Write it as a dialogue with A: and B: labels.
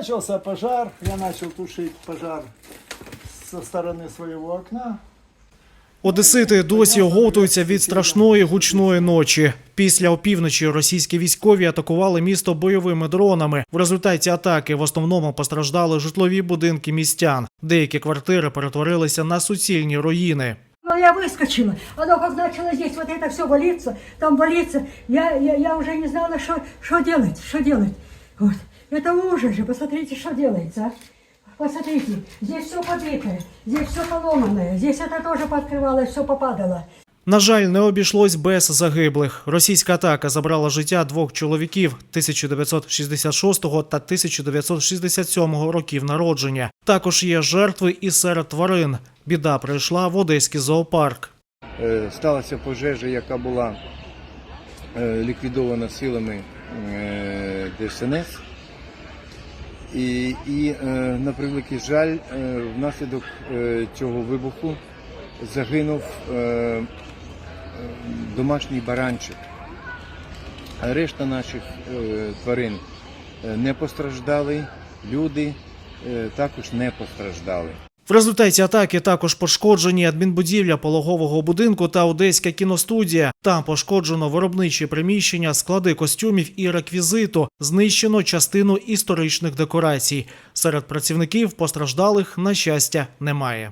A: Начался пожар, я начал тушить пожар со стороны своего окна.
B: Одесити досі оговтуються від страшної гучної ночі. Після опівночі російські військові атакували місто бойовими дронами. В результаті атаки в основному постраждали житлові будинки містян. Деякі квартири перетворилися на суцільні руїни.
C: Ну, я выскочила. Оно как начало здесь вот это все валиться, там валиться. Я, я, я уже не знала, что, что делать, что делать. Вот. Это ужас же, посмотрите, что делается. а. Посмотрите, здесь все побитое, здесь все поломанное, здесь это тоже пооткрывалось, все попадало.
B: На жаль, не обійшлось без загиблих. Російська атака забрала життя двох чоловіків 1966 та 1967 років народження. Також є жертви і серед тварин. Біда прийшла в одеський зоопарк.
D: Е, сталася пожежа, яка була е, ліквідована силами е, ДСНС. І, і е, на превеликий жаль, е, внаслідок е, цього вибуху загинув домашній баранчик. А решта наших тварин не постраждали, люди також не постраждали.
B: В результаті атаки також пошкоджені адмінбудівля пологового будинку та одеська кіностудія. Там пошкоджено виробничі приміщення, склади костюмів і реквізиту. Знищено частину історичних декорацій. Серед працівників постраждалих, на щастя, немає.